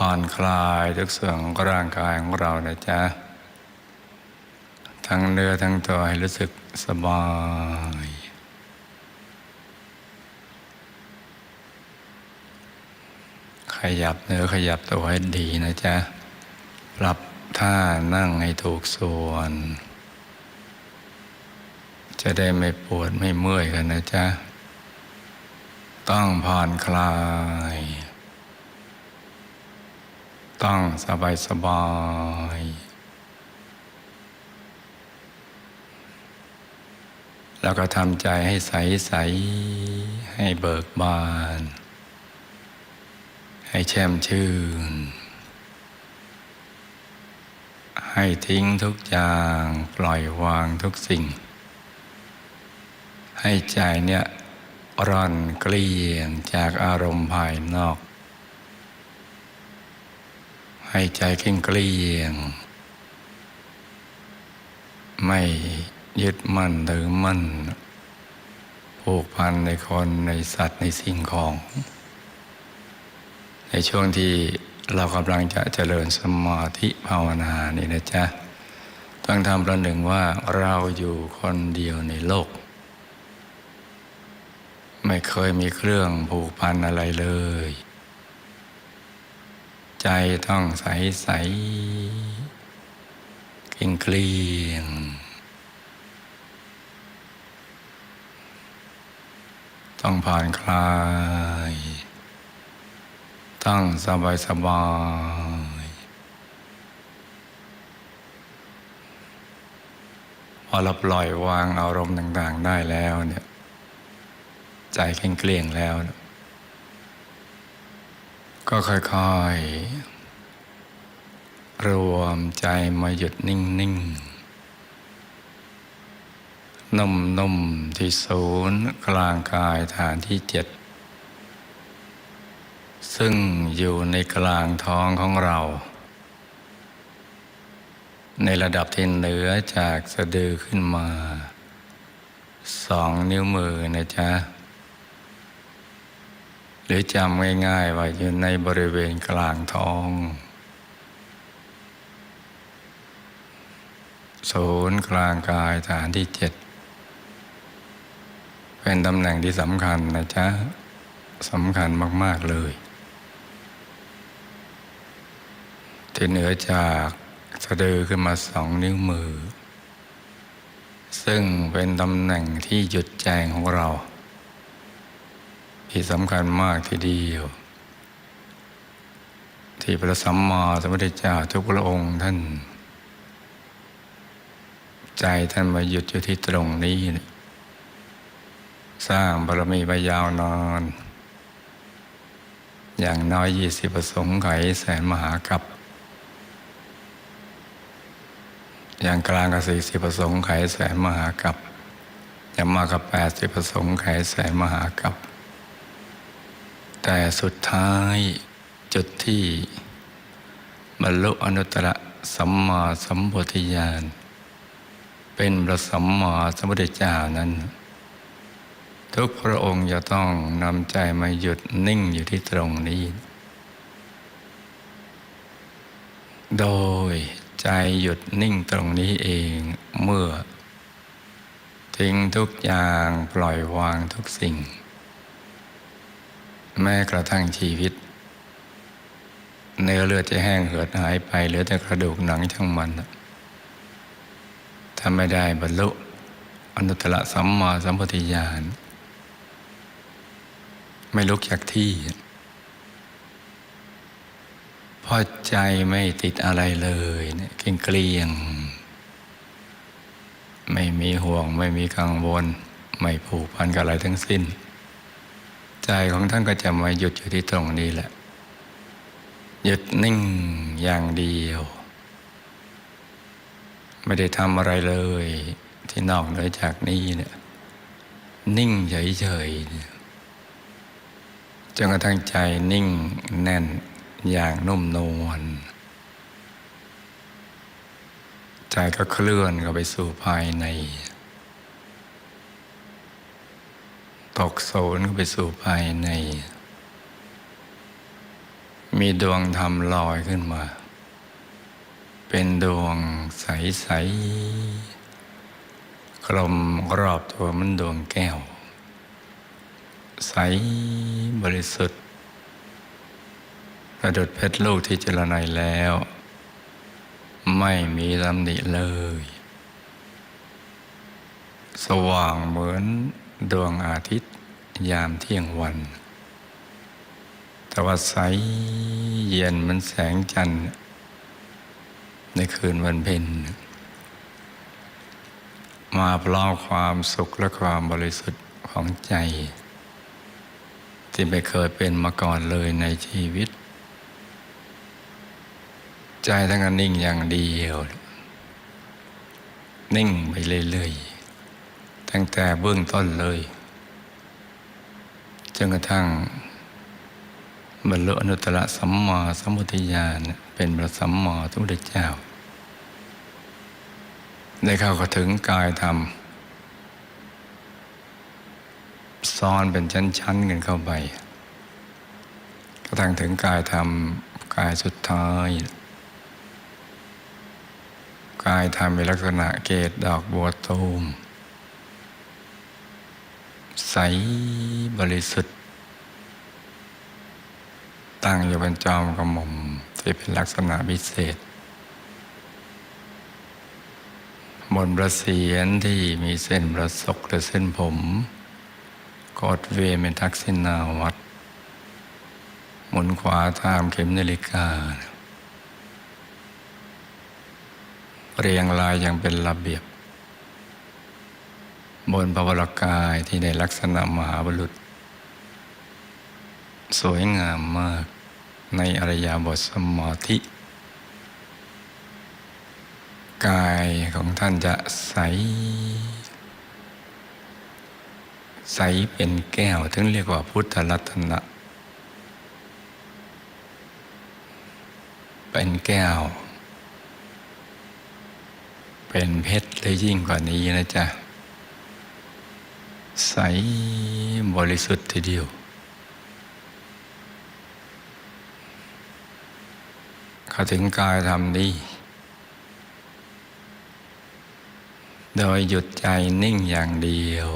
ผ่อนคลายทุกส่วนของร่างกายของเรานะจ๊ะ ทั้งเนื้อทั้งตัวให้รู้สึกสบาย ขยับเนื้อขยับตัวให้ดีนะจ๊ะ ปรับท่านั่งให้ถูกส่วน จะได้ไม่ปวดไม่เมื่อยกันนะจ๊ะ ต้องผ่อนคลาย ต้องสบายสบายๆแล้วก็ทำใจให้ใสใสๆให้เบิกบาน ให้แช่มชื่น ให้ทิ้งทุกอย่างปล่อยวางทุกสิ่ง ให้ใจเนี่ยร่อนเกลี้ยงจากอารมณ์ภายนอก ให้ใจเข่งเกลี้ยง ไม่ยึดมั่นถือมั่นผูกพันในคนในสัตว์ในสิ่งของ ในช่วงที่เรากำลังจะเจริญสมาธิภาวนานี่นะจ๊ะต้องทำประหนึ่งว่าเราอยู่คนเดียวในโลก ไม่เคยมีเครื่องผูกพันอะไรเลย ใจต้องใสใสเกลียงเกลียงต้องผ่อนคลาย ต้องสบายสบายพอเราปล่อยวางอารมณ์ต่าง ๆ ได้แล้วเนี่ย ใจเกลี้ยงเกลียงแล้วเนี่ย ก็ค่อยๆ รวมใจมาหยุดนิ่งๆ นุ่มๆ ที่ศูนย์กลางกายฐานที่เจ็ด ซึ่งอยู่ในกลางท้องของเรา ในระดับที่เหนือจากสะดือขึ้นมา สองนิ้วมือนะจ๊ะ หรือจำง่ายๆว่าอยู่ในบริเวณกลางท้อง ศูนย์กลางกายฐานที่เจ็ด เป็นตำแหน่งที่สำคัญนะจ๊ะสำคัญมาก ๆ เลยที่เหนือจากสะดือขึ้นมาสองนิ้วมือ ซึ่งเป็นตำแหน่งที่หยุดใจของเรา ที่สำคัญมากทีเดียว ที่พระสัมมาสัมพุทธเจ้าทุกพระองค์ท่าน ใจท่านมาหยุดอยู่ที่ตรงนี้สร้างบารมีไปยาวนานอย่างน้อยยี่สิบประสงค์ไขแสนมหากับ อย่างกลางกับสี่สิบประสงค์ไขแสนมหากับอย่างมากกับแปดสิบประสงค์ไขแสนมหากับ แต่สุดท้ายจุดที่บรรลุอนุตตรสัมมาสัมปวิทญาณเป็นพระสัมมาสัมพุทธเจ้านั้น ทุกพระองค์จะต้องนำใจมาหยุดนิ่งอยู่ที่ตรงนี้ โดยใจหยุดนิ่งตรงนี้เองเมื่อ ทิ้งทุกอย่างปล่อยวางทุกสิ่ง แม้กระทั่งชีวิต เนื้อเลือดจะแห้งเหือดหายไปเหลือแต่กระดูกหนังทั้งมันถ้าไม่ได้บรรลุอนุตตรสัมมาสัมปวิญาณ ไม่ลุกจากที่ พอใจไม่ติดอะไรเลยเนี่ยเกลี้ยงเกลียง ไม่มีห่วงไม่มีกังวล ไม่ผูกพันกับอะไรทั้งสิ้น ใจของท่านก็จะมาหยุดอยู่ที่ตรงนี้แหละ หยุดนิ่งอย่างเดียว ไม่ได้ทำอะไรเลยที่นอกเหนือจากนี้เนี่ยนิ่งเฉยๆจนกระทั่งใจนิ่งแน่นอย่างนุ่มนวลใจก็เคลื่อนเข้าไปสู่ภายใน ตกโซนเข้าไปสู่ภายใน มีดวงธรรมลอยขึ้นมา เป็นดวงใส ๆ กลมรอบตัวมันดวงแก้ว ใสบริสุทธิ์ประดุดเพชรลูกที่เจรไนยแล้ว ไม่มีตำหนิเลย สว่างเหมือน ดวงอาทิตย์ยามเที่ยงวันแต่ว่าใสเย็นมันแสงจันทร์ในคืนวันเพ็ญมาพร้อมความสุขและความบริสุทธิ์ของใจ ที่ไม่เคยเป็นมาก่อนเลยในชีวิต ใจทั้งนั้นนิ่งอย่างเดียว นิ่งไปเรื่อยๆ ตั้งแต่เบื้องต้นเลยจนกระทั่งบรรลุอนุตตรสัมมาสัมพุทธญาณเป็นพระสัมมาสัมพุทธเจ้า ได้เข้าก็ถึงกายธรรมซ้อนเป็นชั้นๆกันเข้าไปกระทั่งถึงกายธรรมกายสุดท้าย กายธรรมมีลักษณะเกตดอกบัวตูม ใสบริสุทธิ์ ตั้งอยู่บนจอมกระหม่อมที่เป็นลักษณะพิเศษ บนประเสียนที่มีเส้นประศกหรือเส้นผมกอดเวเป็นทักษิณาวัดหมุนขวาตามเข็มนาฬิกา เรียงรายอย่างเป็นระเบียบ บนพระวรกายที่ในลักษณะมหาบุรุษ สวยงามมากในอริยบทสมาธิ กายของท่านจะใส ใสเป็นแก้วถึงเรียกว่าพุทธรัตนะ เป็นแก้ว เป็นเพชรเลยยิ่งกว่านี้นะจ๊ะ ใสบริสุทธิ์ทีเดียว เข้าถึงกายธรรมนี้ โดยหยุดใจนิ่งอย่างเดียว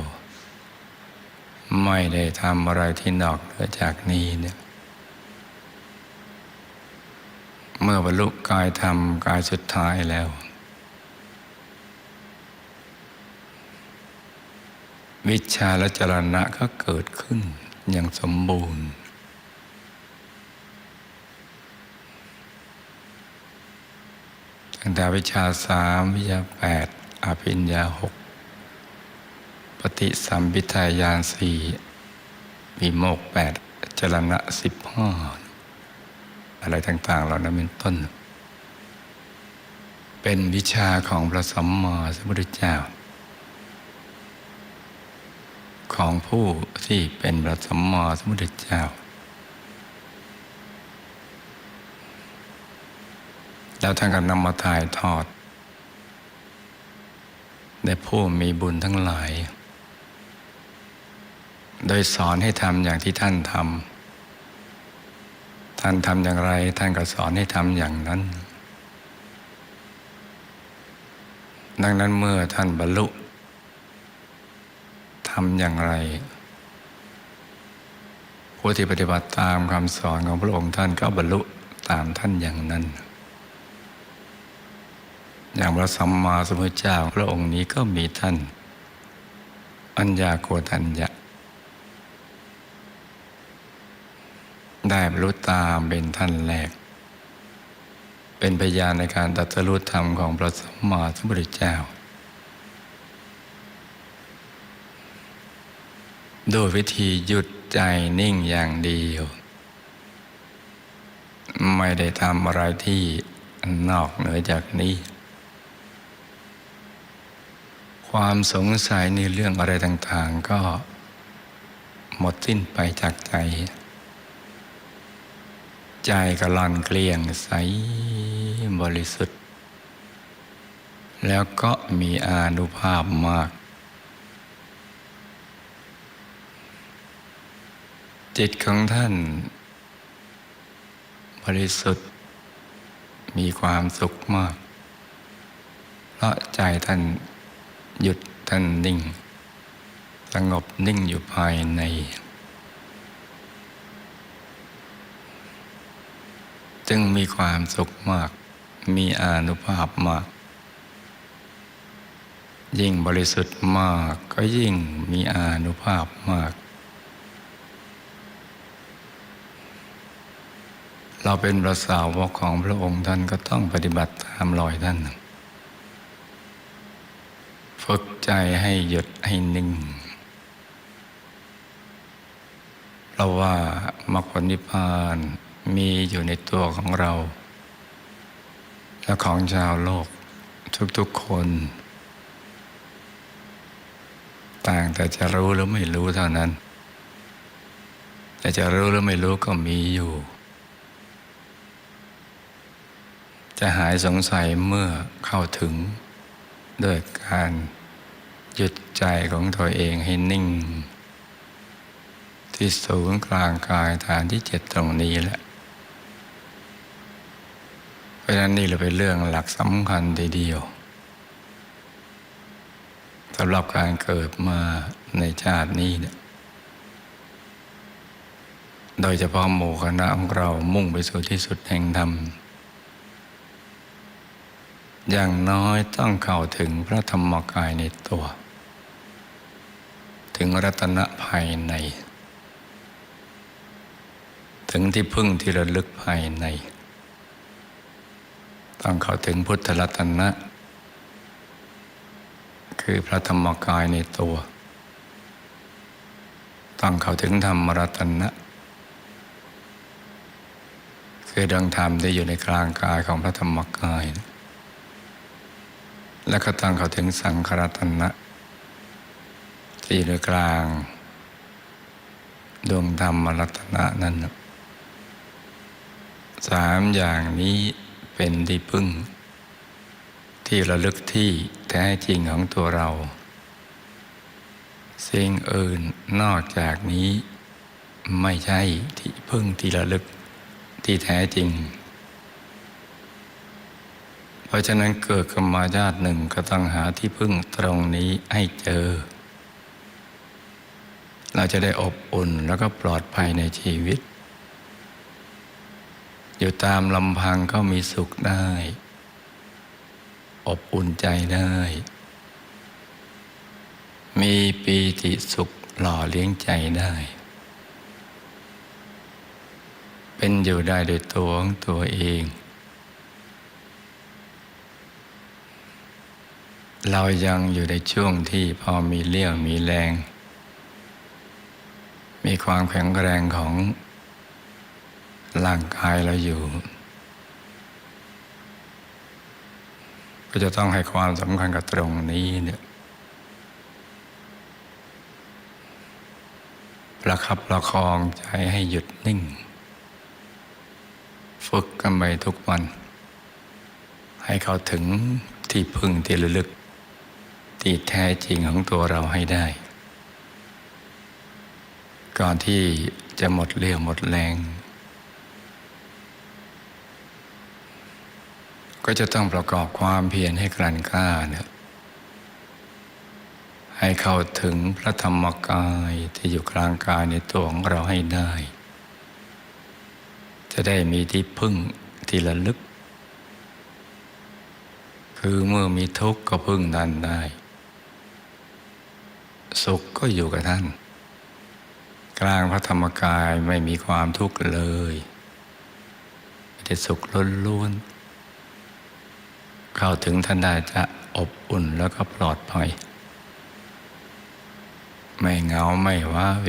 ไม่ได้ทำอะไรที่นอกเหนือจากนี้เนี่ยเมื่อบรรลุกายธรรมกายสุดท้ายแล้ว วิชาและจรณะก็เกิดขึ้นอย่างสมบูรณ์ ตั้งแต่วิชาสามวิชาแปดอภิญญาหกปฏิสัมพิทายานสี่วิโมกแปดจรณะสิบห้าอะไรต่างๆ เหล่านั้นเป็นต้น เป็นวิชาของพระสัมมาสัมพุทธเจ้า ของผู้ที่เป็นพระสัมมาสัมพุทธเจ้า แล้วท่านก็นำมาถ่ายทอดในผู้มีบุญทั้งหลาย โดยสอนให้ทำอย่างที่ท่านทำท่านทำอย่างไร ท่านก็สอนให้ทำอย่างนั้น ดังนั้นเมื่อท่านบรรลุำอย่างไร ผู้ที่ปฏิบัติตามคำสอนของพระองค์ท่านก็บรรลุตามท่านอย่างนั้น อย่างพระสัมมาสัมพุทธเจ้าพระองค์นี้ก็มีท่าน อัญญาโกฏัญญะ ได้บรรลุตามเป็นท่านแรก เป็นพยานในการตรัสรู้ธรรมของพระสัมมาสัมพุทธเจ้า โดยวิธีหยุดใจนิ่งอย่างเดียว ไม่ได้ทำอะไรที่นอกเหนือจากนี้ ความสงสัยในเรื่องอะไรต่างๆ ก็หมดสิ้นไปจากใจ ใจก็ล่อนเกลี้ยงใสบริสุทธิ์ แล้วก็มีอานุภาพมาก จิตของท่าน บริสุทธิ์ มีความสุขมาก เพราะใจท่านหยุดท่านนิ่ง สงบนิ่งอยู่ภายใน จึงมีความสุขมาก มีอนุภาพมากยิ่งบริสุทธิ์มากก็ยิ่งมีอานุภาพมาก เราเป็นประสาวกของพระองค์ท่านก็ต้องปฏิบัติตามรอยท่าน ฝึกใจให้หยุดให้นิ่ง เพราะว่ามรรคผลนิพพานมีอยู่ในตัวของเรา และของชาวโลกทุกๆคน ต่างแต่จะรู้หรือไม่รู้เท่านั้น แต่จะรู้หรือไม่รู้ก็มีอยู่ จะหายสงสัยเมื่อเข้าถึงด้วยการหยุดใจของตัวเองให้นิ่ง ที่ศูนย์กลางกายฐานที่เจ็ดตรงนี้แหละ เพราะฉะนั้นนี่เราเป็นเรื่องหลักสำคัญทีเดียวสำหรับการเกิดมาในชาตินี้เนี่ยโดยเฉพาะหมู่คณะของเรามุ่งไปสู่ที่สุดแห่งธรรม อย่างน้อยต้องเข้าถึงพระธรรมกายในตัว ถึงรัตนะภายใน ถึงที่พึ่งที่ระลึกภายใน ต้องเข้าถึงพุทธรัตนะ คือพระธรรมกายในตัว ต้องเข้าถึงธรรมรัตนะคือดังธรรมที่อยู่ในกลางกายของพระธรรมกาย และก็ต้องเข้าถึงสังขรัตนะที่อยู่ในกลาง ดวงธรรมรัตนะนั่นสามอย่างนี้เป็นที่พึ่ง ที่ระลึกที่แท้จริงของตัวเรา สิ่งอื่นนอกจากนี้ไม่ใช่ที่พึ่งที่ระลึกที่แท้จริง เพราะฉะนั้นเกิดกับมาญาติหนึ่งก็ต้องหาที่พึ่งตรงนี้ให้เจอ เราจะได้อบอุ่นแล้วก็ปลอดภัยในชีวิต อยู่ตามลำพังก็มีสุขได้ อบอุ่นใจได้ มีปีติสุขหล่อเลี้ยงใจได้ เป็นอยู่ได้โดยตัวของตัวเอง เรายังอยู่ในช่วงที่พอมีเลี้ยวมีแรง มีความแข็งแรงของร่างกายเราอยู่ ก็จะต้องให้ความสำคัญกับตรงนี้เนี่ยประคับประคองใจให้หยุดนิ่ง ฝึกกันไปทุกวัน ให้เขาถึงที่พึ่งที่ระลึก ที่แท้จริงของตัวเราให้ได้ ก่อนที่จะหมดเรี่ยวหมดแรง ก็จะต้องประกอบความเพียรให้กลั่นกล้าเนี่ยให้เข้าถึงพระธรรมกายที่อยู่กลางกายในตัวของเราให้ได้ จะได้มีที่พึ่งที่ระลึก คือเมื่อมีทุกข์ก็พึ่งท่นได้ สุขก็อยู่กับท่าน กลางพระธรรมกายไม่มีความทุกข์เลยมีแต่สุขล้วนๆเข้าถึงท่านได้จะอบอุ่นแล้วก็ปลอดภัย ไม่เหงาไม่ว้าเว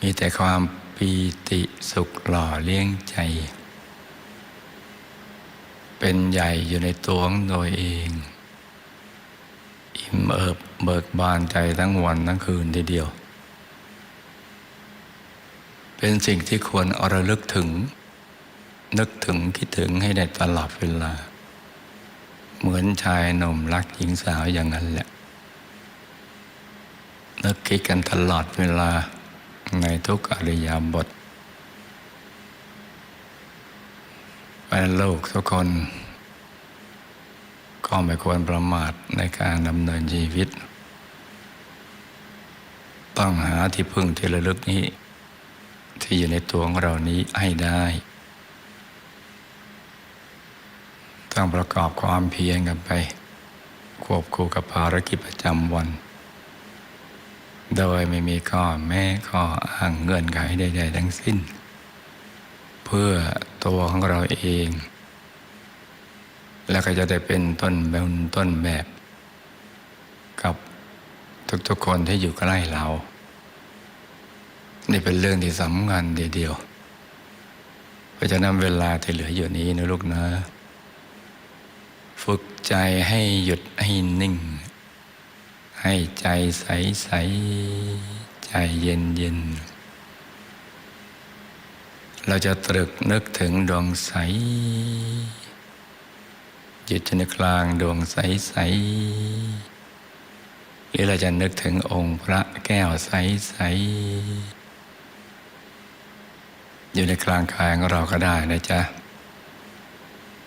มีแต่ความปีติสุขหล่อเลี้ยงใจ เป็นใหญ่อยู่ในตัวของตัวเอง อิ่มเอิบ เบิกบานใจทั้งวันทั้งคืนทีเดียว เป็นสิ่งที่ควรเอาระลึกถึง นึกถึงคิดถึงให้ได้ตลอดเวลา เหมือนชายหนุ่มรักหญิงสาวอย่างนั้นแหละ นึกคิดกันตลอดเวลาในทุกอริยาบทเป็นโลกทุกคนก็ไม่ควรประมาทในการดำเนินชีวิต ต้องหาที่พึ่งที่ระลึกนี้ ที่อยู่ในตัวของเรานี้ให้ได้ต้องประกอบความเพียรกันไป ควบคู่กับภารกิจประจำวัน โดยไม่มีข้อแม้ข้ออ้างเงื่อนไขใดๆทั้งสิ้น เพื่อตัวของเราเอง แล้วก็จะได้เป็นต้นแบบต้นแบบ กับ ทุกๆคนที่อยู่ใกล้เรา นี่เป็นเรื่องที่สำคัญเดียวเพราะฉะนั้นเวลาที่เหลืออยู่นี้นะลูกนะ ฝึกใจให้หยุดให้นิ่ง ให้ใจใสใสใจเย็นเย็นเราจะตรึกนึกถึงดวงใสหยุดอยู่ในกลางดวงใสใส หรือเราจะนึกถึงองค์พระแก้วใสใสอยู่ในกลางกายของเราก็ได้นะจ๊ะ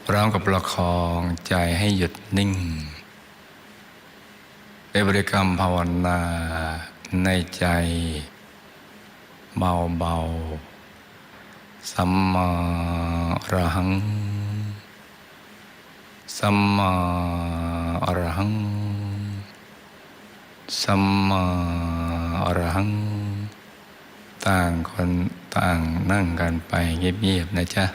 พร้อมกับประคองใจให้หยุดนิ่งในบริกรรมภาวนาในใจ เบาเบาๆสัมมาอรหัง สัมมาอรหัง สัมมาอรหัง ต่างคนต่างนั่งกันไปเงียบๆนะจ๊ะ